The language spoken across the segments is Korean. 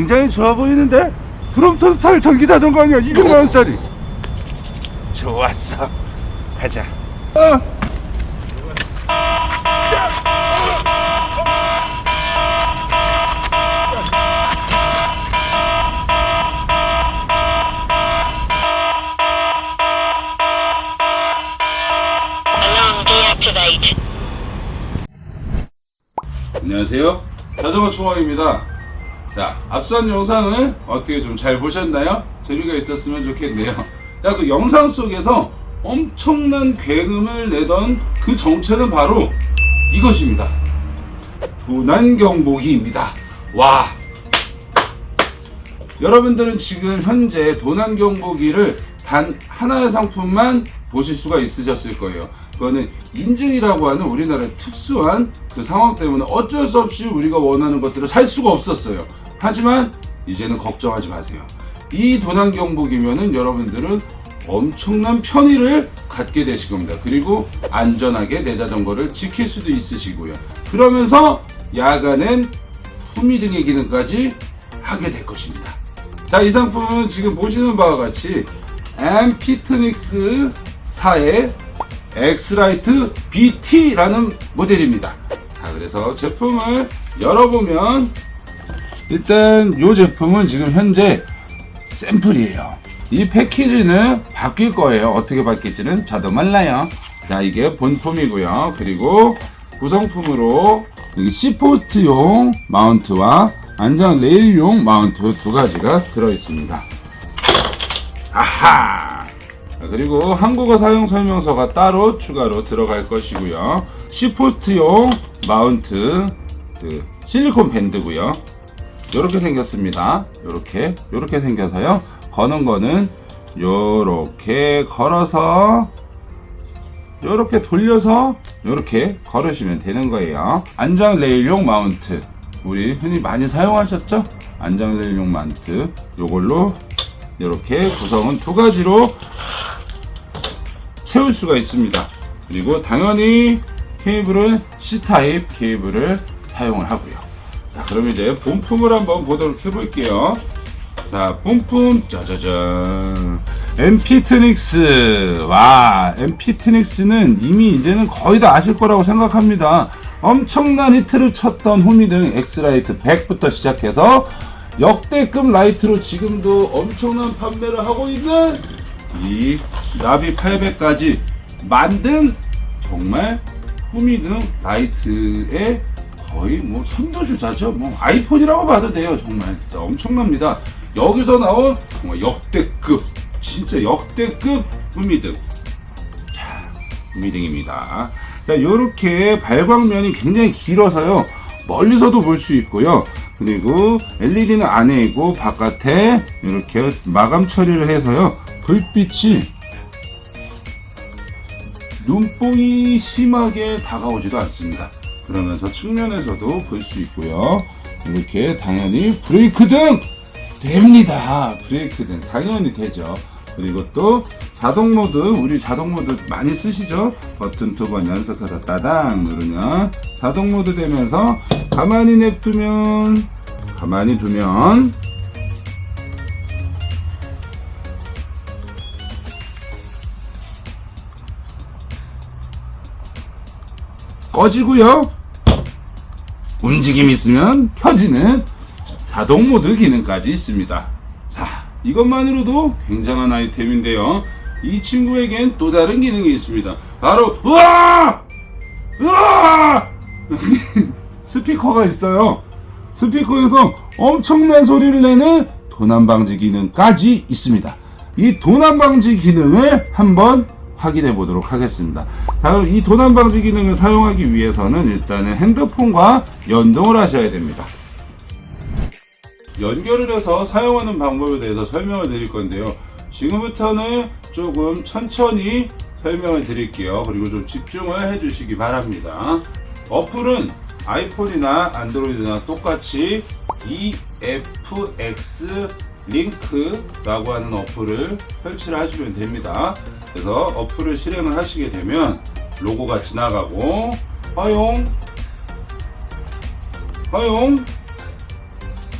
굉장히 좋아 보이는데? 브롬톤 스타일 전기 자전거 아니야? 200만 원짜리. 좋았어. 가자. 어. 안녕하세요. 자전거 초밥입니다 자 앞선 영상을 어떻게 좀 잘 보셨나요? 재미가 있었으면 좋겠네요 자 그 영상 속에서 엄청난 괴금을 내던 그 정체는 바로 이것입니다 도난경보기입니다 와 여러분들은 지금 현재 도난경보기를 단 하나의 상품만 보실 수가 있으셨을 거예요. 그거는 인증이라고 하는 우리나라의 특수한 그 상황 때문에 어쩔 수 없이 우리가 원하는 것들을 살 수가 없었어요. 하지만 이제는 걱정하지 마세요. 이 도난 경보기면은 여러분들은 엄청난 편의를 갖게 되실 겁니다. 그리고 안전하게 내 자전거를 지킬 수도 있으시고요. 그러면서 야간엔 후미 등의 기능까지 하게 될 것입니다. 자, 이 상품은 지금 보시는 바와 같이 엠피트닉스 4의 엑스라이트 BT라는 모델입니다. 자, 그래서 제품을 열어보면 일단 이 제품은 지금 현재 샘플이에요. 이 패키지는 바뀔 거예요. 어떻게 바뀔지는 저도 몰라요. 자, 이게 본품이고요. 그리고 구성품으로 C포스트용 마운트와 안전 레일용 마운트 두 가지가 들어 있습니다. 아하! 자, 그리고 한국어 사용 설명서가 따로 추가로 들어갈 것이고요. C포스트용 마운트 그 실리콘 밴드고요. 요렇게 생겼습니다. 요렇게 요렇게 생겨서요. 거는 거는 요렇게 걸어서 요렇게 돌려서 요렇게 걸으시면 되는 거예요. 안장 레일용 마운트 우리 흔히 많이 사용하셨죠? 안장 레일용 마운트 요걸로 이렇게 구성은 두 가지로 세울 수가 있습니다. 그리고 당연히 케이블은 C타입 케이블을 사용을 하고요. 자, 그럼 이제 본품을 한번 보도록 해볼게요. 자, 본품 짜자잔. 엠피트닉스. 와, 엠피트닉스는 이미 이제는 거의 다 아실 거라고 생각합니다. 엄청난 히트를 쳤던 호미등 엑스라이트 100부터 시작해서 역대급 라이트로 지금도 엄청난 판매를 하고 있는 이 나비 800까지 만든 정말 후미등 라이트의 거의 뭐 선두주자죠. 뭐 아이폰이라고 봐도 돼요. 정말 진짜 엄청납니다. 여기서 나온 정말 역대급 진짜 역대급 후미등. 자, 후미등입니다. 자, 이렇게 발광면이 굉장히 길어서요. 멀리서도 볼 수 있고요. 그리고 LED는 안에 있고 바깥에 이렇게 마감 처리를 해서요. 불빛이 눈뽕이 심하게 다가오지도 않습니다. 그러면서 측면에서도 볼 수 있고요. 이렇게 당연히 브레이크 등 됩니다. 브레이크 등 당연히 되죠. 그리고 또 자동 모드 우리 자동 모드 많이 쓰시죠? 버튼 두 번 연속해서 따당 누르면 자동 모드 되면서 가만히 냅두면 가만히 두면 꺼지고요. 움직임 있으면 켜지는 자동 모드 기능까지 있습니다. 자, 이것만으로도 굉장한 아이템인데요. 이 친구에겐 또 다른 기능이 있습니다. 바로 으아! 으아! 스피커가 있어요. 스피커에서 엄청난 소리를 내는 도난 방지 기능까지 있습니다. 이 도난 방지 기능을 한번 확인해 보도록 하겠습니다. 다음 이 도난 방지 기능을 사용하기 위해서는 일단은 핸드폰과 연동을 하셔야 됩니다. 연결을 해서 사용하는 방법에 대해서 설명을 드릴 건데요. 지금부터는 조금 천천히 설명을 드릴게요. 그리고 좀 집중을 해주시기 바랍니다. 어플은 아이폰이나 안드로이드나 똑같이 EFX 링크라고 하는 어플을 설치를 하시면 됩니다. 그래서 어플을 실행을 하시게 되면 로고가 지나가고 허용 허용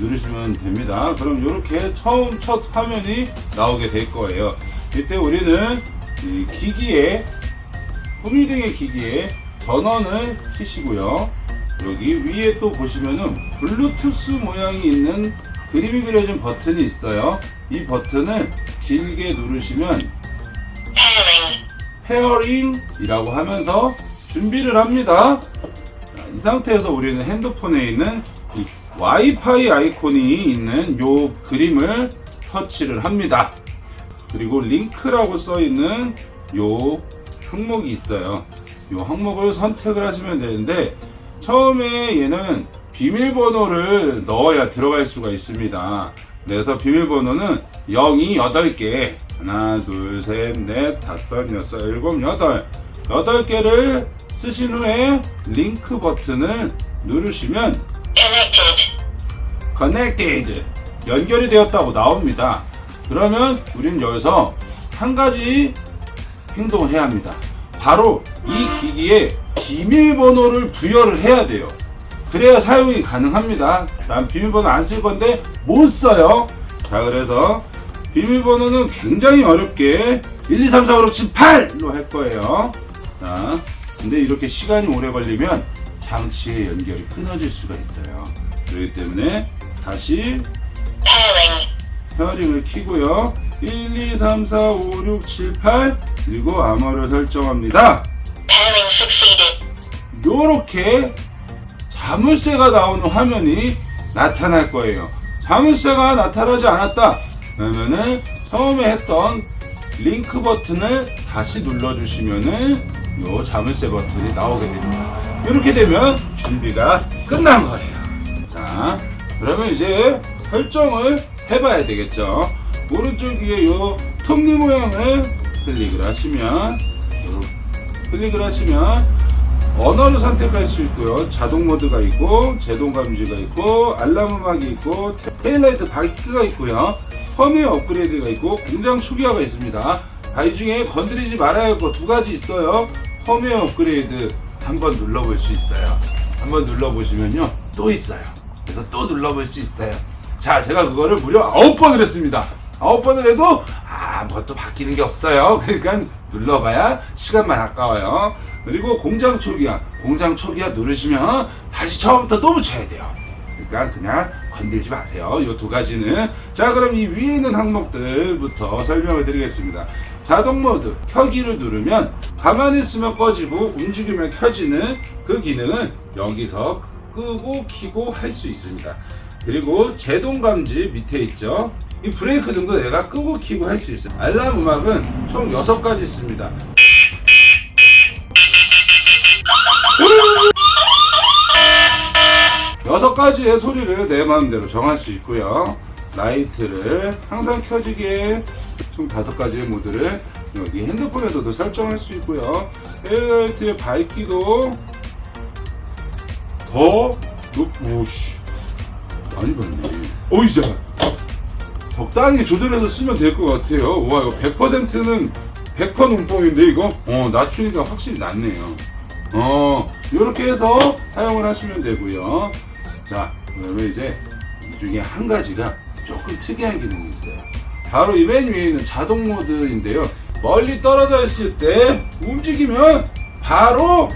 누르시면 됩니다. 그럼 이렇게 처음 첫 화면이 나오게 될 거예요. 이때 우리는 이 기기에 후미등의 기기에 전원을 켜시고요. 여기 위에 또 보시면은 블루투스 모양이 있는 그림이 그려진 버튼이 있어요. 이 버튼을 길게 누르시면. 페어링이라고 하면서 준비를 합니다. 자, 이 상태에서 우리는 핸드폰에 있는 이 와이파이 아이콘이 있는 요 그림을 터치를 합니다. 그리고 링크라고 써 있는 요 항목이 있어요. 요 항목을 선택을 하시면 되는데 처음에 얘는 비밀번호를 넣어야 들어갈 수가 있습니다. 그래서 비밀번호는 0이 8개. 하나, 둘, 셋, 넷, 다섯, 여섯, 일곱, 여덟. 8개를 쓰신 후에 링크 버튼을 누르시면 Connected. connected 연결이 되었다고 나옵니다. 그러면 우리는 여기서 한 가지 행동을 해야 합니다. 바로 이 기기에 비밀번호를 부여를 해야 돼요. 그래야 사용이 가능합니다. 난 비밀번호 안 쓸 건데 못 써요. 자, 그래서 비밀번호는 굉장히 어렵게 1, 2, 3, 4, 5, 6, 7, 8로 할 거예요. 자, 근데 이렇게 시간이 오래 걸리면 장치의 연결이 끊어질 수가 있어요. 그렇기 때문에 다시. 페어링을 키고요. 1, 2, 3, 4, 5, 6, 7, 8 그리고 암호를 설정합니다. Pairing succeeded. 요렇게 자물쇠가 나오는 화면이 나타날 거예요. 자물쇠가 나타나지 않았다. 그러면은 처음에 했던 링크 버튼을 다시 눌러주시면은 요 자물쇠 버튼이 나오게 됩니다. 이렇게 되면 준비가 끝난 거예요. 자, 그러면 이제 설정을 해봐야 되겠죠. 오른쪽 위에 요 톱니 모양을 클릭을 하시면 요 클릭을 하시면 언어를 선택할 수 있고요. 자동 모드가 있고, 제동 감지가 있고, 알람 음악이 있고, 테일라이트 바이크가 있고요. 펌웨어 업그레이드가 있고, 공장 초기화가 있습니다. 아, 이 중에 건드리지 말아야 할 거 두 가지 있어요. 펌웨어 업그레이드 한번 눌러볼 수 있어요. 한번 눌러보시면요. 또 있어요. 그래서 또 눌러볼 수 있어요. 자, 제가 그거를 무려 아홉 번을 했습니다. 아홉 번을 해도 아무것도 바뀌는 게 없어요. 그러니까 눌러봐야 시간만 아까워요. 그리고 공장 초기화, 공장 초기화 누르시면 다시 처음부터 또 붙여야 돼요. 그러니까 그냥 건들지 마세요. 이 두 가지는. 자, 그럼 이 위에 있는 항목들부터 설명을 드리겠습니다. 자동 모드, 켜기를 누르면 가만히 있으면 꺼지고 움직이면 켜지는 그 기능은 여기서 끄고 키고 할 수 있습니다. 그리고 제동 감지 밑에 있죠. 이 브레이크 등도 내가 끄고 키고 할 수 있어요. 알람 음악은 총 6가지 있습니다. 여섯 가지의 소리를 내 마음대로 정할 수 있고요. 라이트를 항상 켜지게 총 다섯 가지의 모드를 여기 핸드폰에서도 설정할 수 있고요. 헤드라이트의 밝기도 더 높, 오씨. 많이 봤네. 오이, 진짜. 적당히 조절해서 쓰면 될 것 같아요. 와, 이거 100%는 100% 농법인데, 이거? 어, 낮추니까 확실히 낫네요. 어, 이렇게 해서 사용을 하시면 되고요. 자, 그러면 이제 이 중에 한 가지가 조금 특이한 기능이 있어요. 바로 이 맨 위에 있는 자동 모드인데요. 멀리 떨어져 있을 때 움직이면 바로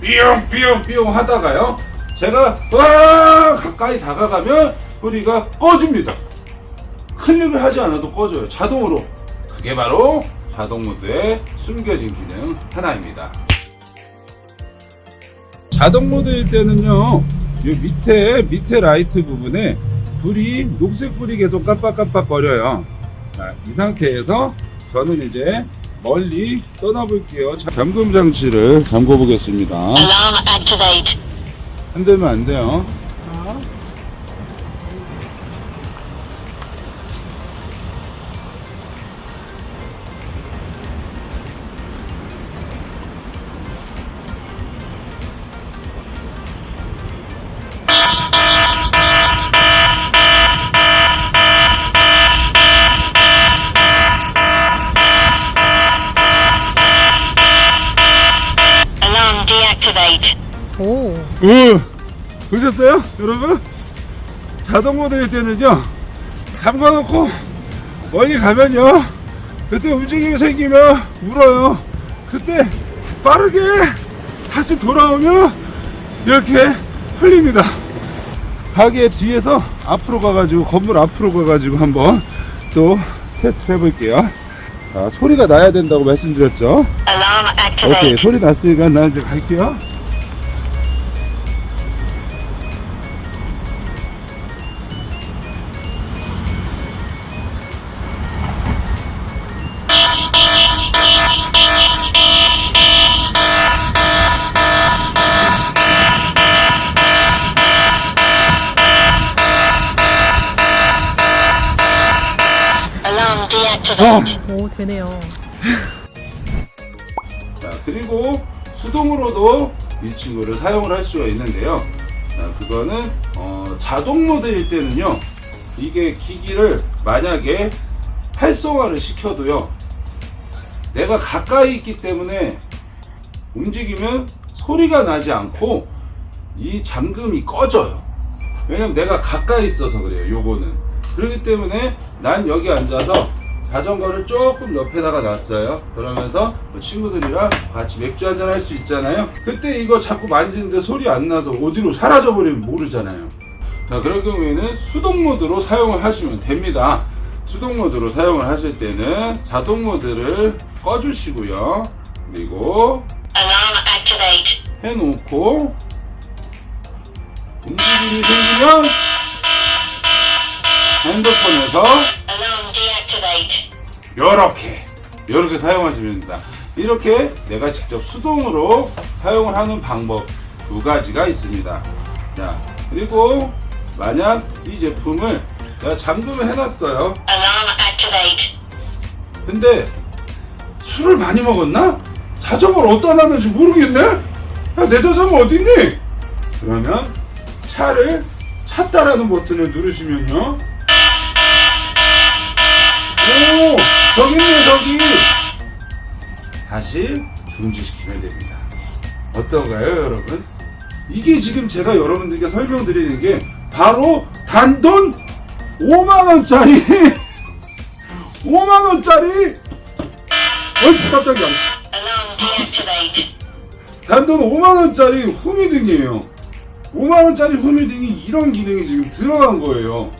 삐용 삐용 삐용 하다가요. 제가 와 가까이 다가가면 소리가 꺼집니다. 클릭을 하지 않아도 꺼져요. 자동으로. 그게 바로 자동 모드의 숨겨진 기능 하나입니다. 자동 모드일 때는요, 이 밑에, 밑에 라이트 부분에 불이, 녹색 불이 계속 깜빡깜빡 거려요. 자, 이 상태에서 저는 이제 멀리 떠나볼게요. 자, 잠금 장치를 잠궈 보겠습니다. Activate. 흔들면 안 돼요. Alarm deactivate. 오, 으, 보셨어요? 여러분? 자동 모드일 때는요 잠궈놓고 멀리 가면요 그때 움직임이 생기면 울어요 그때 빠르게 다시 돌아오면 이렇게 풀립니다 가게 뒤에서 앞으로 가가지고 건물 앞으로 가가지고 한번 또 테스트 해볼게요 아, 소리가 나야 된다고 말씀드렸죠 오케이. 소리 났으니까 나 이제 갈게요. 오 되네요. 자, 그리고 수동으로도 이 친구를 사용을 할 수가 있는데요. 자, 그거는 어, 자동 모드일 때는요. 이게 기기를 만약에 활성화를 시켜도요. 내가 가까이 있기 때문에 움직이면 소리가 나지 않고 이 잠금이 꺼져요. 왜냐면 내가 가까이 있어서 그래요. 요거는. 그렇기 때문에 난 여기 앉아서 자전거를 조금 옆에다가 놨어요. 그러면서 뭐 친구들이랑 같이 맥주 한잔 할 수 있잖아요. 그때 이거 자꾸 만지는데 소리 안 나서 어디로 사라져 버리면 모르잖아요. 자, 그럴 경우에는 수동 모드로 사용을 하시면 됩니다. 수동 모드로 사용을 하실 때는 자동 모드를 꺼주시고요. 그리고. 해놓고 움직임이 생기면 핸드폰에서. 이렇게 이렇게 사용하시면 됩니다. 이렇게 내가 직접 수동으로 사용을 하는 방법 두 가지가 있습니다. 자 그리고 만약 이 제품을 내가 잠금을 해놨어요. 근데 술을 많이 먹었나? 자전거를 어디다 놨는지 모르겠네? 야, 내 자전거 어딨니? 그러면 차를 찾다라는 버튼을 누르시면요. 오! 저기 있네, 저기! 다시 중지시키면 됩니다. 어떤가요, 여러분? 이게 지금 제가 여러분들께 설명드리는 게 바로 단돈 5만원짜리 5만원짜리 어이 깜짝이야. 단돈 5만원짜리 후미등이에요 5만원짜리 후미등이 이런 기능이 지금 들어간 거예요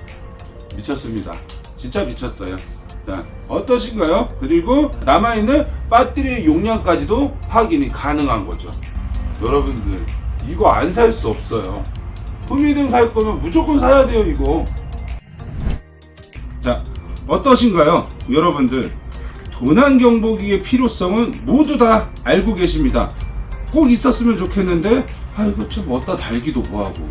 미쳤습니다 진짜 미쳤어요 자 어떠신가요? 그리고 남아있는 배터리의 용량까지도 확인이 가능한 거죠 여러분들 이거 안 살 수 없어요 후미등 살 거면 무조건 사야 돼요 이거 자 어떠신가요? 여러분들 도난 경보기의 필요성은 모두 다 알고 계십니다. 꼭 있었으면 좋겠는데 아 이거 좀 어디다 달기도 뭐하고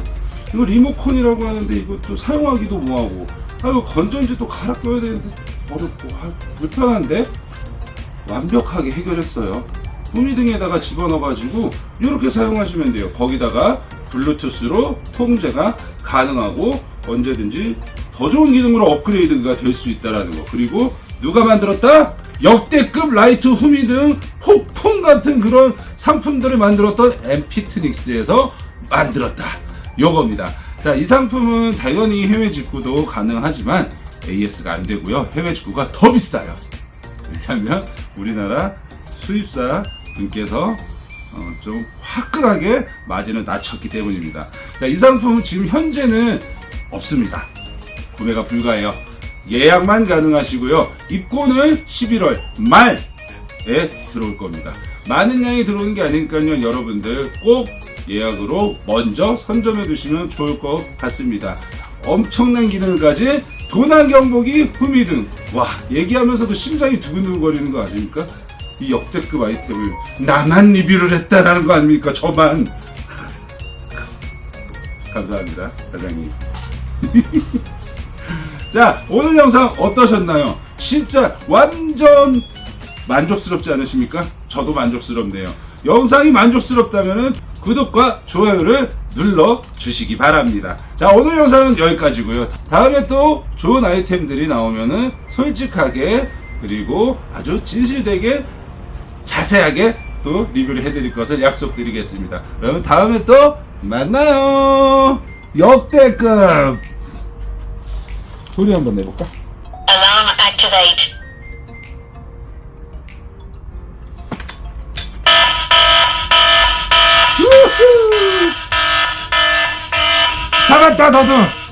이거 리모컨이라고 하는데 이것도 사용하기도 뭐하고 아 이거 건전지 또 갈아 껴야 되는데 어렵고 아, 불편한데 완벽하게 해결했어요. 후미등에다가 집어넣어가지고 이렇게 사용하시면 돼요. 거기다가 블루투스로 통제가 가능하고 언제든지 더 좋은 기능으로 업그레이드가 될 수 있다라는 거. 그리고 누가 만들었다? 역대급 라이트 후미등 폭풍 같은 그런 상품들을 만들었던 엠피트닉스에서 만들었다. 요겁니다. 자, 이 상품은 당연히 해외 직구도 가능하지만 AS가 안 되고요. 해외 직구가 더 비싸요. 왜냐하면 우리나라 수입사 분께서 어, 좀 화끈하게 마진을 낮췄기 때문입니다. 자, 이 상품은 지금 현재는 없습니다. 구매가 불가해요. 예약만 가능하시고요. 입고는 11월 말에 들어올 겁니다. 많은 양이 들어오는 게 아니니까요. 여러분들 꼭 예약으로 먼저 선점해 두시면 좋을 것 같습니다. 엄청난 가진 도난 경보기 후미 등. 와, 얘기하면서도 심장이 두근두근거리는 거 아닙니까? 이 역대급 아이템을 나만 리뷰를 했다라는 거 아닙니까? 저만. 감사합니다, 사장님. 자, 오늘 영상 어떠셨나요? 진짜 완전 만족스럽지 않으십니까? 저도 만족스럽네요. 영상이 만족스럽다면 구독과 좋아요를 눌러 주시기 바랍니다. 자, 오늘 영상은 여기까지고요. 다음에 또 좋은 아이템들이 나오면은 솔직하게 그리고 아주 진실되게 자세하게 또 리뷰를 해드릴 것을 약속드리겠습니다. 그러면 다음에 또 만나요. 역대급 소리 한번 내볼까? Alarm activate. 잡았다 너도